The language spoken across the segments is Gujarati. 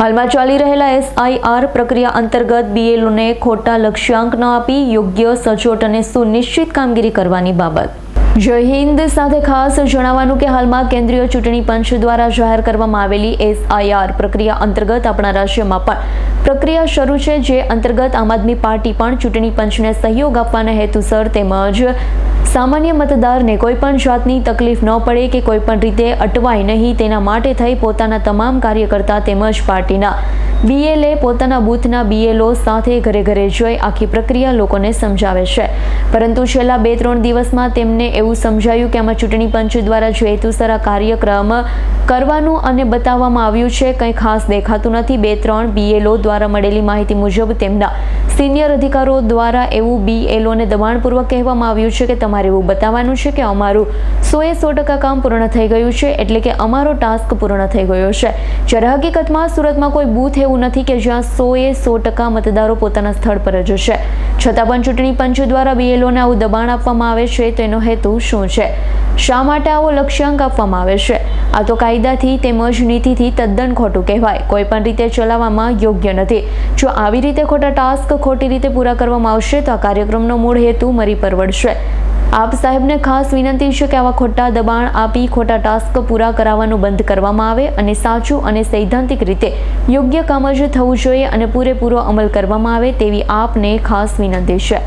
હાલમાં ચાલી રહેલા એસઆઈઆર પ્રક્રિયા અંતર્ગત બીએલઓને ખોટા લક્ષ્યાંક ન આપી યોગ્ય સચોટ અને સુનિશ્ચિત કામગીરી કરવાની બાબત. જય હિન્દ સાથે ખાસ જણાવવાનું કે હાલમાં કેન્દ્રીય ચૂંટણી પંચ દ્વારા જાહેર કરવામાં આવેલી એસઆઈઆર પ્રક્રિયા અંતર્ગત આપણા રાજ્યમાં પણ પ્રક્રિયા શરૂ છે, જે અંતર્ગત આમ આદમી પાર્ટી પણ ચૂંટણી પંચને સહયોગ આપવાના હેતુસર તેમજ સામાન્ય મતદારને કોઈપણ જાતની તકલીફ ન પડે કે કોઈપણ રીતે અટવાય નહીં, તેના માટે થઈ પોતાના તમામ કાર્યકર્તા તેમજ પાર્ટીના. બીએલએ પોતાના બૂથના બીએલઓ સાથે ઘરે ઘરે જઈ આખી પ્રક્રિયા લોકોને સમજાવે છે. પરંતુ છેલ્લા બે ત્રણ દિવસમાં તેમને એવું સમજાયું કે આમાં ચૂંટણી પંચ દ્વારા જે હેતુસર આ કાર્યક્રમ કરવાનું અને બતાવવામાં આવ્યું છે કંઈ ખાસ દેખાતું નથી. બે ત્રણ બીએલઓ દ્વારા મળેલી માહિતી મુજબ તેમના સિનિયર અધિકારો દ્વારા એવું બીએલઓને દબાણપૂર્વક કહેવામાં આવ્યું છે કે તમારે એવું બતાવવાનું છે કે અમારું સોએ સો ટકા કામ પૂર્ણ થઈ ગયું છે, એટલે કે અમારો ટાસ્ક પૂર્ણ થઈ ગયો છે. જ્યારે હકીકતમાં સુરતમાં કોઈ બૂથ એવું નથી કે જ્યાં સોએ સો ટકા મતદારો પોતાના સ્થળ પર જ છે. છતાં પણ ચૂંટણી પંચ દ્વારા બીએલઓને આવું દબાણ આપવામાં આવે છે, તેનો હેતુ શું છે? શા માટે આવો લક્ષ્યાંક આપવામાં આવે છે? આ તો કાયદાથી તેમજ નીતિથી તદ્દન ખોટું કહેવાય. કોઈ પણ રીતે ચલાવવામાં યોગ્ય નથી. જો આવી રીતે ખોટા ટાસ્ક ખોટી રીતે પૂરા કરવામાં આવશે, તો આ કાર્યક્રમનો મૂળ હેતુ મરી પરવડશે. આપ સાહેબને ખાસ વિનંતી છે કે આવા ખોટા દબાણ આપી ખોટા ટાસ્ક પૂરા કરાવવાનું બંધ કરવામાં આવે અને સાચું અને સૈદ્ધાંતિક રીતે યોગ્ય કામ જ થવું જોઈએ અને પૂરેપૂરો અમલ કરવામાં આવે તેવી આપને ખાસ વિનંતી છે.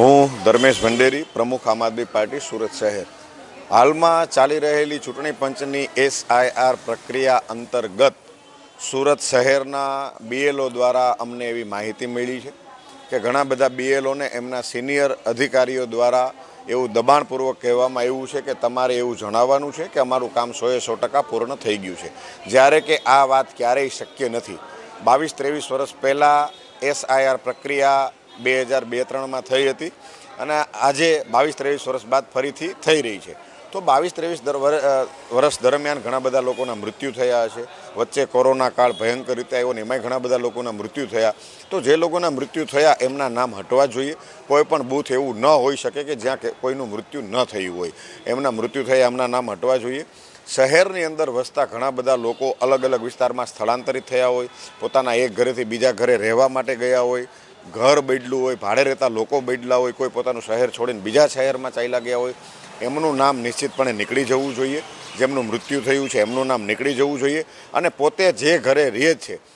હું ધર્મેશ ભંડેરી, પ્રમુખ આમ આદમી પાર્ટી સુરત શહેર. હાલમાં ચાલી રહેલી ચૂંટણી પંચની એસઆઈઆર પ્રક્રિયા અંતર્ગત સુરત શહેરના બીએલઓ દ્વારા અમને એવી માહિતી મળી છે. કે ઘણા બધા બીએલઓને એમના સિનિયર અધિકારીઓ દ્વારા એવું દબાણપૂર્વક કહેવામાં આવ્યું છે કે તમારે એવું જણાવવાનું છે કે અમારું કામ સોએ સો ટકા પૂર્ણ થઈ ગયું છે. જ્યારે કે આ વાત ક્યારેય શક્ય નથી. બાવીસ ત્રેવીસ વર્ષ પહેલાં એસઆઈઆર પ્રક્રિયા બે હજાર બે ત્રણમાં થઈ હતી અને આજે બાવીસ ત્રેવીસ વર્ષ બાદ ફરીથી થઈ રહી છે. તો બાવીસ, ત્રેવીસ વર્ષ દરમિયાન ઘણા બધા લોકોના મૃત્યુ થયા છે વચ્ચે કોરોના કાળ ભયંકર રીતે આવ્યો ને એમાંય ઘણા બધા લોકોના મૃત્યુ થયા. તો જે લોકોના મૃત્યુ થયા એમના નામ હટવા જોઈએ. કોઈ પણ બૂથ એવું ન હોઈ શકે કે જ્યાં કોઈનું મૃત્યુ ન થયું હોય. એમના મૃત્યુ થયા એમના નામ હટવા જોઈએ. શહેરની અંદર વસતા ઘણા બધા લોકો અલગ અલગ વિસ્તારમાં સ્થળાંતરિત થયા હોય. પોતાના એક ઘરેથી બીજા ઘરે રહેવા માટે ગયા હોય. ઘર બદલું હોય, ભાડે રહેતા લોકો બદલા હોય, કોઈ પોતાનું શહેર છોડીને બીજા શહેરમાં ચાલ્યા ગયા હોય. એમનું નામ નિશ્ચિતપણે નીકળી જવું જોઈએ. જેમનું મૃત્યુ થયું છે, એમનું નામ નીકળી જવું જોઈએ. અને પોતે જે ઘરે રહે છે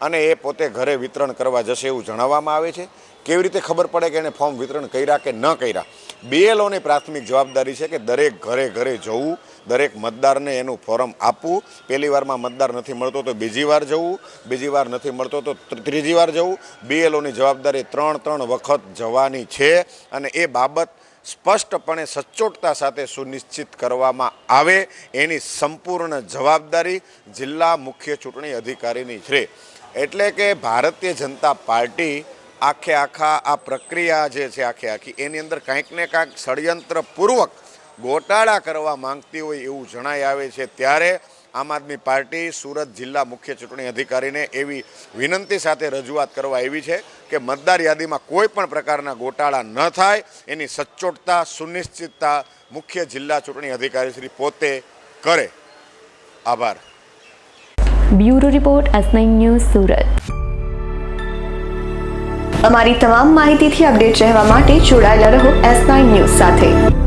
અને એ પોતે ઘરે વિતરણ કરવા જશે એવું જણાવવામાં આવે છે. કેવી રીતે ખબર પડે કે એને ફોર્મ વિતરણ કર્યા કે ન કર્યા? બીએલઓની પ્રાથમિક જવાબદારી છે કે દરેક ઘરે ઘરે જવું, દરેક મતદારને એનું ફોર્મ આપવું. પહેલી વારમાં મતદાર નથી મળતો તો બીજી વાર જવું, બીજી વાર નથી મળતો તો ત્રી- ત્રીજી વાર જવું. બીએલઓની જવાબદારી ત્રણ ત્રણ વખત જવાની છે અને એ બાબત સ્પષ્ટપણે સચોટતા સાથે સુનિશ્ચિત કરવામાં આવે એની સંપૂર્ણ જવાબદારી જિલ્લા મુખ્ય ચૂંટણી અધિકારીની છે. એટલે કે ભારતીય જનતા પાર્ટી આખે આખા આ પ્રક્રિયા જે છે આખે આખી, એની અંદર કાંઈક ને કાંઈક ષડયંત્રપૂર્વક ગોટાળા કરવા માંગતી હોય એવું જણાઈ આવે છે. ત્યારે આમ આદમી પાર્ટી સુરત જિલ્લા મુખ્ય ચૂંટણી અધિકારીને એવી વિનંતી સાથે રજૂઆત કરવા આવી છે કે મતદાર યાદીમાં કોઈ પણ પ્રકારના ગોટાળા ન થાય. એની સચોટતા સુનિશ્ચિતતા મુખ્ય જિલ્લા ચૂંટણી અધિકારી શ્રી પોતે કરે. આભાર. Bureau report S news Surat. અમારી તમામ માહિતીથી અપડેટ રહેવા માટે જોડાયેલા રહો એસ ન્યૂઝ સાથે.